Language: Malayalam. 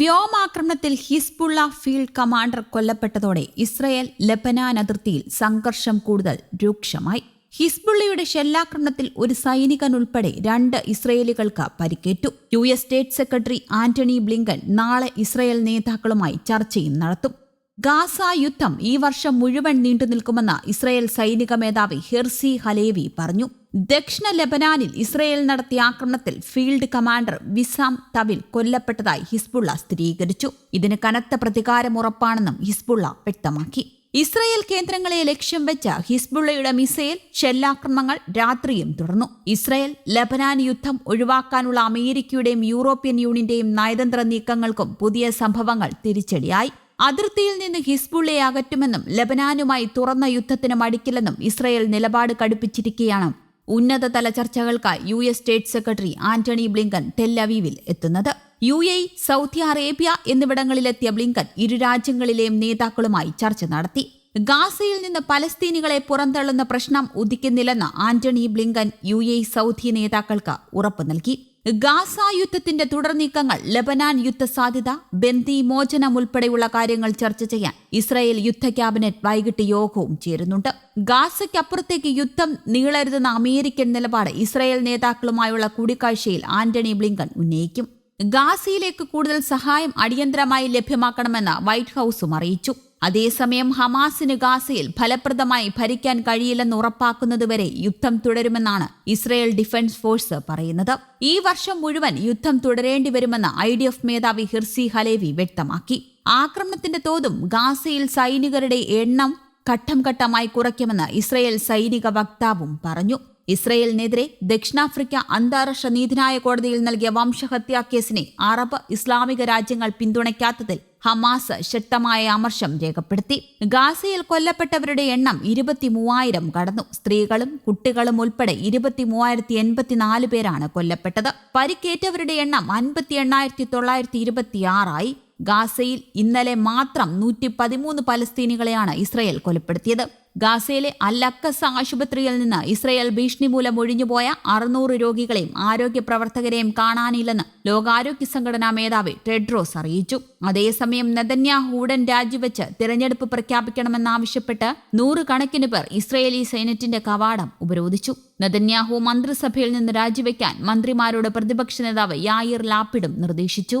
വ്യോമാക്രമണത്തിൽ ഹിസ്ബുള്ള ഫീൽഡ് കമാൻഡർ കൊല്ലപ്പെട്ടതോടെ ഇസ്രയേൽ ലബനാൻ അതിർത്തിയിൽ സംഘർഷം കൂടുതൽ രൂക്ഷമായി. ഹിസ്ബുള്ളയുടെ ഷെല്ലാക്രമണത്തിൽ ഒരു സൈനികൻ ഉൾപ്പെടെ രണ്ട് ഇസ്രയേലികൾക്ക് പരിക്കേറ്റു. US state secretary Antony Blinken നാളെ ഇസ്രയേൽ നേതാക്കളുമായി ചർച്ചയും നടത്തും. ഗാസ യുദ്ധം ഈ വർഷം മുഴുവൻ നീണ്ടു നിൽക്കുമെന്ന് ഇസ്രയേൽ സൈനിക മേധാവി ഹിർസി ഹലേവി പറഞ്ഞു. ദക്ഷിണ ലെബനാനിൽ ഇസ്രയേൽ നടത്തിയ ആക്രമണത്തിൽ ഫീൽഡ് കമാൻഡർ വിസാം തവിൽ കൊല്ലപ്പെട്ടതായി ഹിസ്ബുള്ള സ്ഥിരീകരിച്ചു. ഇതിന് കനത്ത പ്രതികാരം ഉറപ്പാണെന്നും ഹിസ്ബുള്ള വ്യക്തമാക്കി. ഇസ്രയേൽ കേന്ദ്രങ്ങളെ ലക്ഷ്യം വെച്ച ഹിസ്ബുള്ളയുടെ മിസൈൽ ഷെല്ലാക്രമണങ്ങൾ രാത്രിയും തുടർന്നു. ഇസ്രയേൽ ലബനാൻ യുദ്ധം ഒഴിവാക്കാനുള്ള അമേരിക്കയുടെയും യൂറോപ്യൻ യൂണിയന്റെയും നയതന്ത്ര നീക്കങ്ങൾക്കും പുതിയ സംഭവങ്ങൾ തിരിച്ചടിയായി. അതിർത്തിയിൽ നിന്ന് ഹിസ്ബുള്ളയെ അകറ്റുമെന്നും ലബനാനുമായി തുറന്ന യുദ്ധത്തിന് മടിക്കില്ലെന്നും ഇസ്രയേൽ നിലപാട് കടുപ്പിച്ചിരിക്കുകയാണ് ഉന്നതതല ചർച്ചകൾക്കായി US state secretary Antony Blinken ടെല്ലവീവിൽ എത്തുന്നത്. യു എ സൗദി അറേബ്യ എന്നിവിടങ്ങളിലെത്തിയ ബ്ലിങ്കൻ ഇരു രാജ്യങ്ങളിലെയും നേതാക്കളുമായി ചർച്ച നടത്തി. ഗാസയിൽ നിന്ന് പലസ്തീനികളെ പുറന്തള്ളുന്ന പ്രശ്നം ഉദിക്കുന്നില്ലെന്ന് Antony Blinken U A Saudi നേതാക്കൾക്ക് ഉറപ്പു നൽകി. ഗാസ യുദ്ധത്തിന്റെ തുടർനീക്കങ്ങൾ ലബനാൻ യുദ്ധ സാധ്യത ബന്ദി മോചനം ഉൾപ്പെടെയുള്ള കാര്യങ്ങൾ ചർച്ച ചെയ്യാൻ ഇസ്രായേൽ യുദ്ധ ക്യാബിനറ്റ് വൈകിട്ട് യോഗവും ചേരുന്നുണ്ട്. ഗാസയ്ക്കപ്പുറത്തേക്ക് യുദ്ധം നീളരുതെന്ന അമേരിക്കൻ നിലപാട് ഇസ്രായേൽ നേതാക്കളുമായുള്ള കൂടിക്കാഴ്ചയിൽ ആന്റണി ബ്ലിങ്കൻ ഉന്നയിക്കും. ഗാസയിലേക്ക് കൂടുതൽ സഹായം അടിയന്തരമായി ലഭ്യമാക്കണമെന്ന് വൈറ്റ് ഹൌസും അറിയിച്ചു. അതേസമയം ഹമാസിന് ഗാസയിൽ ഫലപ്രദമായി ഭരിക്കാൻ കഴിയില്ലെന്ന് ഉറപ്പാക്കുന്നതുവരെ യുദ്ധം തുടരുമെന്നാണ് ഇസ്രയേൽ ഡിഫൻസ് ഫോഴ്സ് പറയുന്നത്. ഈ വർഷം മുഴുവൻ യുദ്ധം തുടരേണ്ടി വരുമെന്ന് ഐ ഡി എഫ് മേധാവി ഹിർസി ഹലേവി വ്യക്തമാക്കി. ആക്രമണത്തിന്റെ തോതും ഗാസയിൽ സൈനികരുടെ എണ്ണം ഘട്ടം ഘട്ടമായി കുറയ്ക്കുമെന്ന് ഇസ്രയേൽ സൈനിക വക്താവും പറഞ്ഞു. ഇസ്രയേലിനെതിരെ ദക്ഷിണാഫ്രിക്ക അന്താരാഷ്ട്ര നീതിന്യായ കോടതിയിൽ നൽകിയ വംശഹത്യാ കേസിനെ അറബ് ഇസ്ലാമിക രാജ്യങ്ങൾ പിന്തുണയ്ക്കാത്തതിൽ ഹമാസ് ശക്തമായ അമർഷം രേഖപ്പെടുത്തി. ഗാസയിൽ കൊല്ലപ്പെട്ടവരുടെ എണ്ണം ഇരുപത്തി മൂവായിരം കടന്നു. സ്ത്രീകളും കുട്ടികളും ഉൾപ്പെടെ ഇരുപത്തി മൂവായിരത്തി എൺപത്തിനാല് പേരാണ് കൊല്ലപ്പെട്ടത്. പരിക്കേറ്റവരുടെ എണ്ണം അൻപത്തി എണ്ണായിരത്തി തൊള്ളായിരത്തി ഇരുപത്തിയാറായി ഗാസയിൽ ഇന്നലെ മാത്രം നൂറ്റി പതിമൂന്ന് പലസ്തീനികളെയാണ് ഇസ്രയേൽ കൊലപ്പെടുത്തിയത്. ഗാസയിലെ അല്ലക്കസ് ആശുപത്രിയിൽ നിന്ന് ഇസ്രയേൽ ഭീഷണി മൂലം ഒഴിഞ്ഞുപോയ അറുന്നൂറ് രോഗികളെയും ആരോഗ്യ പ്രവർത്തകരെയും കാണാനില്ലെന്ന് ലോകാരോഗ്യ സംഘടനാ മേധാവി ടെഡ്രോസ് അറിയിച്ചു. അതേസമയം നെതന്യാഹു ഉടൻ രാജിവെച്ച് തിരഞ്ഞെടുപ്പ് പ്രഖ്യാപിക്കണമെന്നാവശ്യപ്പെട്ട് നൂറുകണക്കിന് പേർ ഇസ്രയേലി സൈനറ്റിന്റെ കവാടം ഉപരോധിച്ചു. നെതന്യാഹു മന്ത്രിസഭയിൽ നിന്ന് രാജിവെക്കാൻ മന്ത്രിമാരോട് പ്രതിപക്ഷ നേതാവ് യായിർ ലാപ്പിഡും നിർദ്ദേശിച്ചു.